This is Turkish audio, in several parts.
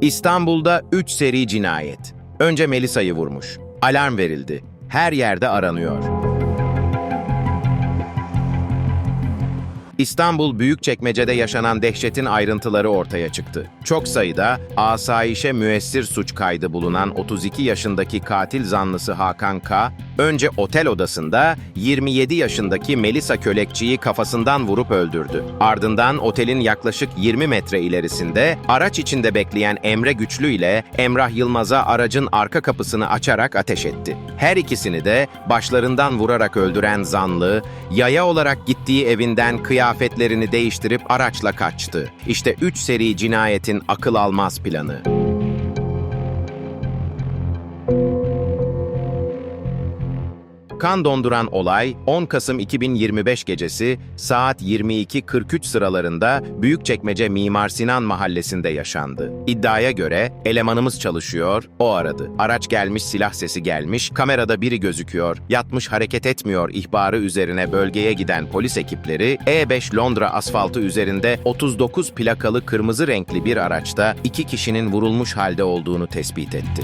İstanbul'da 3 seri cinayet. Önce Melisa'yı vurmuş. Alarm verildi. Her yerde aranıyor. İstanbul Büyükçekmece'de yaşanan dehşetin ayrıntıları ortaya çıktı. Çok sayıda asayişe müessir suç kaydı bulunan 32 yaşındaki katil zanlısı Hakan K. önce otel odasında 27 yaşındaki Melisa Kölekçi'yi kafasından vurup öldürdü. Ardından otelin yaklaşık 20 metre ilerisinde araç içinde bekleyen Emre Güçlü ile Emrah Yılmaz'a aracın arka kapısını açarak ateş etti. Her ikisini de başlarından vurarak öldüren zanlı, yaya olarak gittiği evinden kıyafetlerini değiştirip araçla kaçtı. İşte 3 seri cinayetin akıl almaz planı. Kan donduran olay 10 Kasım 2025 gecesi saat 22.43 sıralarında Büyükçekmece Mimar Sinan mahallesinde yaşandı. İddiaya göre elemanımız çalışıyor, o aradı. Araç gelmiş, silah sesi gelmiş, kamerada biri gözüküyor, yatmış hareket etmiyor ihbarı üzerine bölgeye giden polis ekipleri E5 Londra asfaltı üzerinde 39 plakalı kırmızı renkli bir araçta iki kişinin vurulmuş halde olduğunu tespit etti.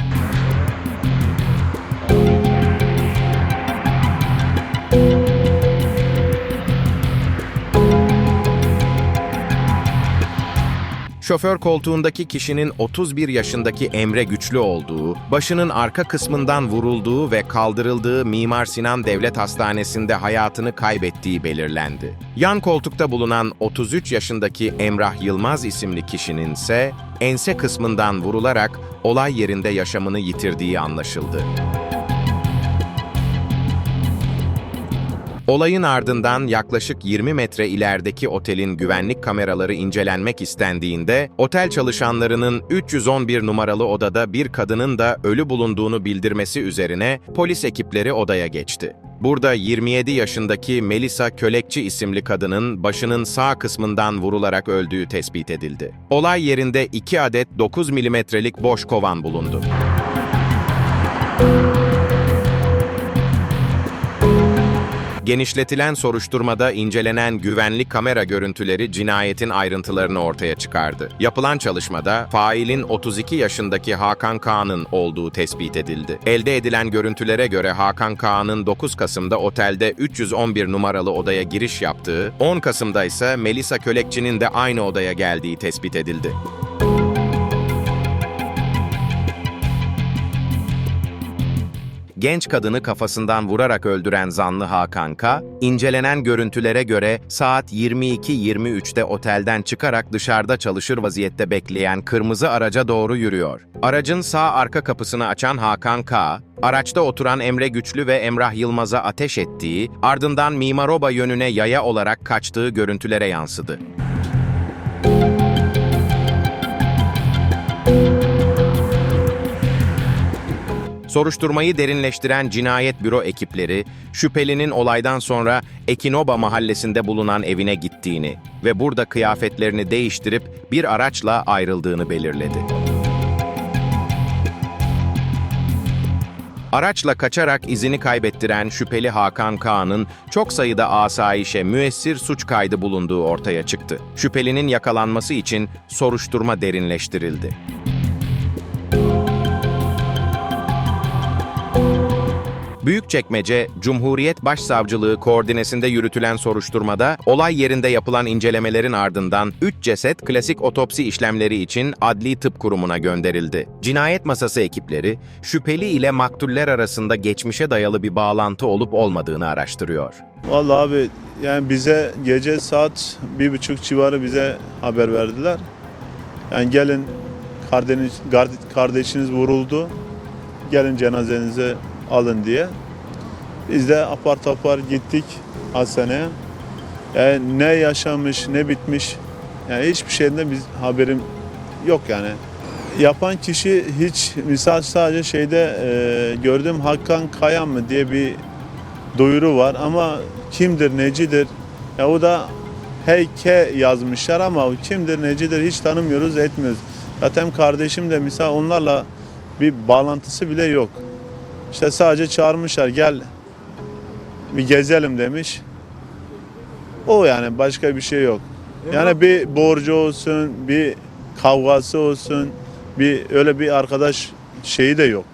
Şoför koltuğundaki kişinin 31 yaşındaki Emre Güçlü olduğu, başının arka kısmından vurulduğu ve kaldırıldığı Mimar Sinan Devlet Hastanesi'nde hayatını kaybettiği belirlendi. Yan koltukta bulunan 33 yaşındaki Emrah Yılmaz isimli kişinin ise ense kısmından vurularak olay yerinde yaşamını yitirdiği anlaşıldı. Olayın ardından yaklaşık 20 metre ilerideki otelin güvenlik kameraları incelenmek istendiğinde, otel çalışanlarının 311 numaralı odada bir kadının da ölü bulunduğunu bildirmesi üzerine polis ekipleri odaya geçti. Burada 27 yaşındaki Melisa Kölekçi isimli kadının başının sağ kısmından vurularak öldüğü tespit edildi. Olay yerinde 2 adet 9 milimetrelik boş kovan bulundu. Genişletilen soruşturmada incelenen güvenlik kamera görüntüleri cinayetin ayrıntılarını ortaya çıkardı. Yapılan çalışmada failin 32 yaşındaki Hakan Kağan'ın olduğu tespit edildi. Elde edilen görüntülere göre Hakan Kağan'ın 9 Kasım'da otelde 311 numaralı odaya giriş yaptığı, 10 Kasım'da ise Melisa Kölekçi'nin de aynı odaya geldiği tespit edildi. Genç kadını kafasından vurarak öldüren zanlı Hakan K, incelenen görüntülere göre saat 22.23'te otelden çıkarak dışarıda çalışır vaziyette bekleyen kırmızı araca doğru yürüyor. Aracın sağ arka kapısını açan Hakan K, araçta oturan Emre Güçlü ve Emrah Yılmaz'a ateş ettiği, ardından Mimaroba yönüne yaya olarak kaçtığı görüntülere yansıdı. Soruşturmayı derinleştiren cinayet büro ekipleri, şüphelinin olaydan sonra Ekinoba mahallesinde bulunan evine gittiğini ve burada kıyafetlerini değiştirip bir araçla ayrıldığını belirledi. Araçla kaçarak izini kaybettiren şüpheli Hakan Kağan'ın çok sayıda asayişe müessir suç kaydı bulunduğu ortaya çıktı. Şüphelinin yakalanması için soruşturma derinleştirildi. Büyükçekmece Cumhuriyet Başsavcılığı koordinesinde yürütülen soruşturmada olay yerinde yapılan incelemelerin ardından 3 ceset klasik otopsi işlemleri için Adli Tıp Kurumu'na gönderildi. Cinayet masası ekipleri şüpheli ile maktuller arasında geçmişe dayalı bir bağlantı olup olmadığını araştırıyor. Vallahi abi yani bize gece saat bir buçuk civarı bize haber verdiler. Yani gelin kardeşiniz, kardeşiniz vuruldu. Gelin cenazenizi alın diye. Biz de apar topar gittik hastaneye. Yani ne yaşamış ne bitmiş yani hiçbir şeyden biz haberim yok yani. Yapan kişi hiç misal sadece şeyde e, gördüm Hakan Kayan mı diye bir duyuru var ama kimdir necidir ya o da heyke yazmışlar ama kimdir necidir hiç tanımıyoruz etmiyoruz. Zaten kardeşim de misal onlarla bir bağlantısı bile yok. İşte sadece çağırmışlar gel bir gezelim demiş. O yani başka bir şey yok. Yani bir borcu olsun, bir kavgası olsun, Bir öyle bir arkadaş şeyi de yok.